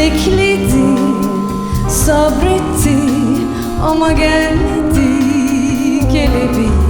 Bekledi, sabretti ama gelmedi kelebeği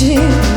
changing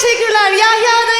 teşekkürler Yahya Dayı.